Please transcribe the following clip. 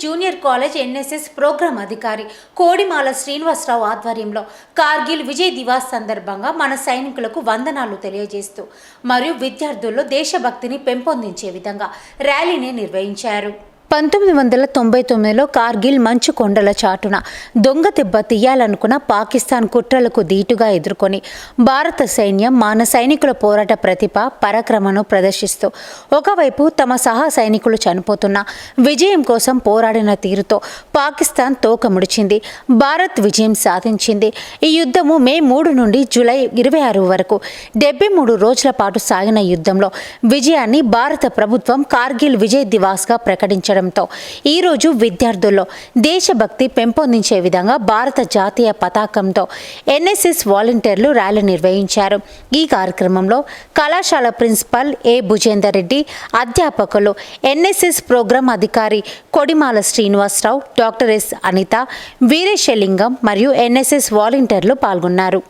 Junior college NSS program అధికారి కోడిమాల శ్రీనివాసరావు ఆధ్వర్యంలో కార్గిల్ విజయ్ దివాస్ సందర్భంగా మన సైనికులకు వందనాలు తెలియజేస్తూ మరియు విద్యార్థుల్లో దేశభక్తిని పెంపొందించే విధంగా ర్యాలీని నిర్వహించారు పంతొమ్మిది వందల తొంభై తొమ్మిదిలో కార్గిల్ మంచు కొండల చాటున దొంగ దెబ్బ తీయాలనుకున్న పాకిస్తాన్ కుట్రలకు ధీటుగా ఎదుర్కొని భారత సైన్యం మాన సైనికుల పోరాట ప్రతిభ పరాక్రమను ప్రదర్శిస్తూ ఒకవైపు తమ సహా సైనికులు చనిపోతున్న విజయం కోసం పోరాడిన తీరుతో పాకిస్తాన్ తోక ముడిచింది భారత్ విజయం సాధించింది. ఈ యుద్ధము మే మూడు నుండి జూలై ఇరవై ఆరు వరకు డెబ్బై మూడు రోజుల పాటు సాగిన యుద్ధంలో విజయాన్ని భారత ప్రభుత్వం కార్గిల్ విజయ్ దివాస్గా ప్రకటించడంతో ఈరోజు విద్యార్థుల్లో దేశభక్తి పెంపొందించే విధంగా భారత జాతీయ పతాకంతో ఎన్ఎస్ఎస్ వాలంటీర్లు ర్యాలీ నిర్వహించారు. ఈ కార్యక్రమంలో కళాశాల ప్రిన్సిపల్ ఏ. భుజేందర్ రెడ్డి అధ్యాపకులు ఎన్ఎస్ఎస్ ప్రోగ్రాం అధికారి కొడిమాల శ్రీనివాసరావు డాక్టర్ ఎస్. అనిత వీరేశలింగం మరియు ఎన్ఎస్ఎస్ వాలంటీర్లు పాల్గొన్నారు.